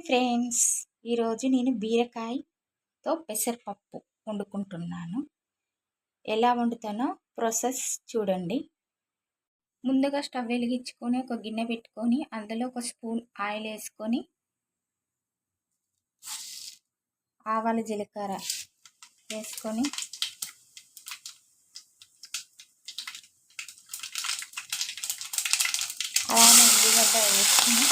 Hi friends ఈరోజు నేను బీరకాయతో పెసరపప్పు వండుకుంటున్నాను. ఎలా వండుతానో ప్రాసెస్ చూడండి. ముందుగా స్టవ్ వెలిగించుకొని ఒక గిన్నె పెట్టుకొని అందులో ఒక స్పూన్ ఆయిల్ వేసుకొని ఆవాల జీలకర్ర వేసుకొని అలానే ఉల్లిగడ్డ వేసుకొని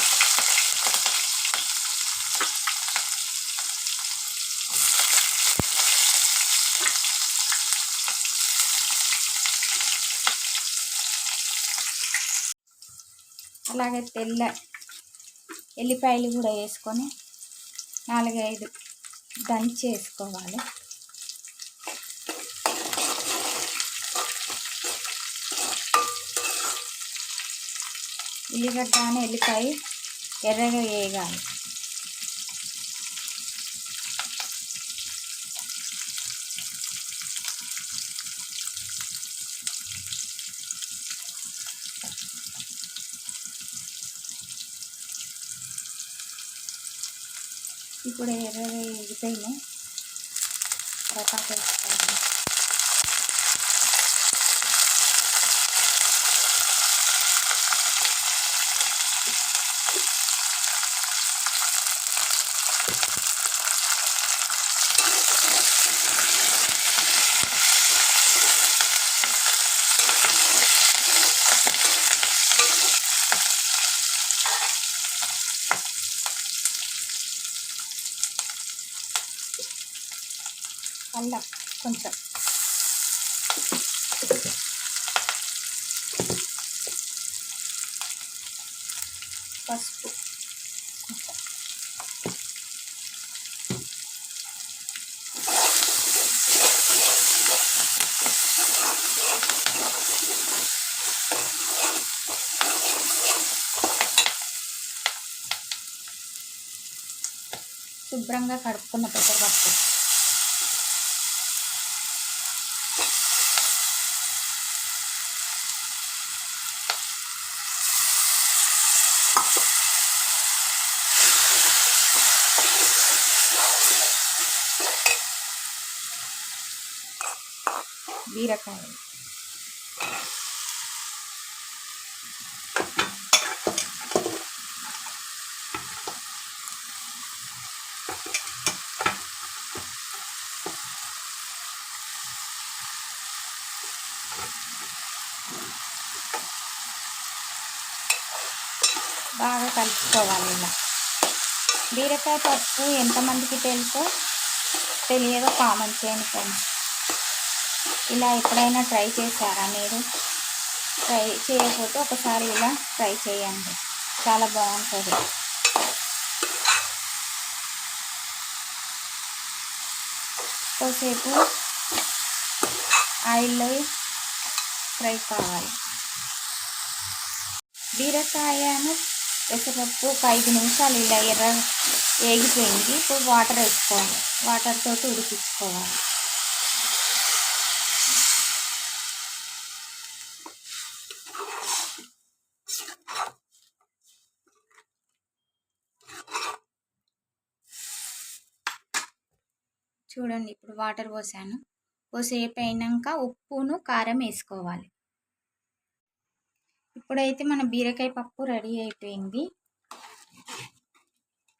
అలాగే తెల్ల ఎల్లిపాయలు కూడా వేసుకొని నాలుగైదు దంచి వేసుకోవాలి. ఉల్లిగడ్డ అని ఎల్లిపాయ ఎర్రగా వేయగాలి ఇప్పుడు ఎర్రగా ఎగిపోయినాయి తర్వాత వేసుకోవాలి. అల్లం కొంచెం. పసుపు కొంచెం శుభ్రంగా కడుక్కున్న పెసరపప్పు. బీరకాయ బాగా కలుపుకోవాలి ఇలా. బీరకాయ పప్పు ఎంతమందికి తెలుసో? తెలియదో కామెంట్ చేయండి ఫ్రెండ్స్. ఇలా ఎప్పుడైనా ట్రై చేశారా మీరు? ట్రై చేయకపోతే ఒకసారి ఇలా ట్రై చేయండి. చాలా బాగుంటుంది. కొద్దిసేపు ఆయిల్లో ఫ్రై కావాలి. బీరకాయను పెసరపప్పు ఒక ఐదు నిమిషాలు ఇలా ఎర్ర వేగిపోయింది. ఇప్పుడు వాటర్ వేసుకోవాలి. వాటర్ తోటి ఉడికించుకోవాలి. చూడండి ఇప్పుడు వాటర్ పోసాను. పోసేపు అయినాక ఉప్పును కారం వేసుకోవాలి. ఇప్పుడైతే మన బీరకాయ పప్పు రెడీ అయిపోయింది.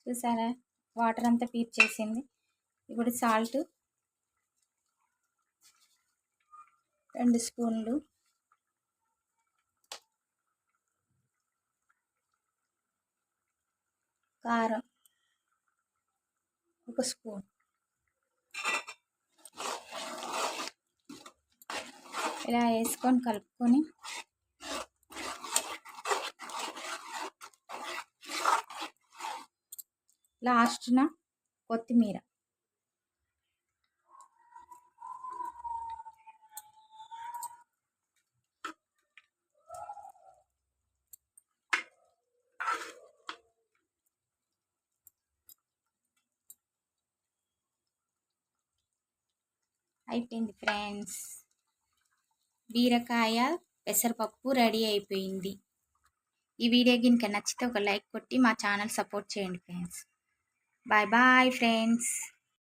చూసారా? వాటర్ అంతా పీర్చేసింది ఇప్పుడు సాల్ట్ రెండు స్పూన్లు. కారం ఒక స్పూన్. ఇలా వేసుకొని కలుపుకొని లాస్ట్న కొత్తిమీర. అయిపోయింది ఫ్రెండ్స్. బీరకాయ పెసరపప్పు రెడీ అయిపోయింది. ఈ వీడియో కనుక నచ్చితే ఒక లైక్ కొట్టి మా ఛానల్ సపోర్ట్ చేయండి ఫ్రెండ్స్. Bye bye, friends.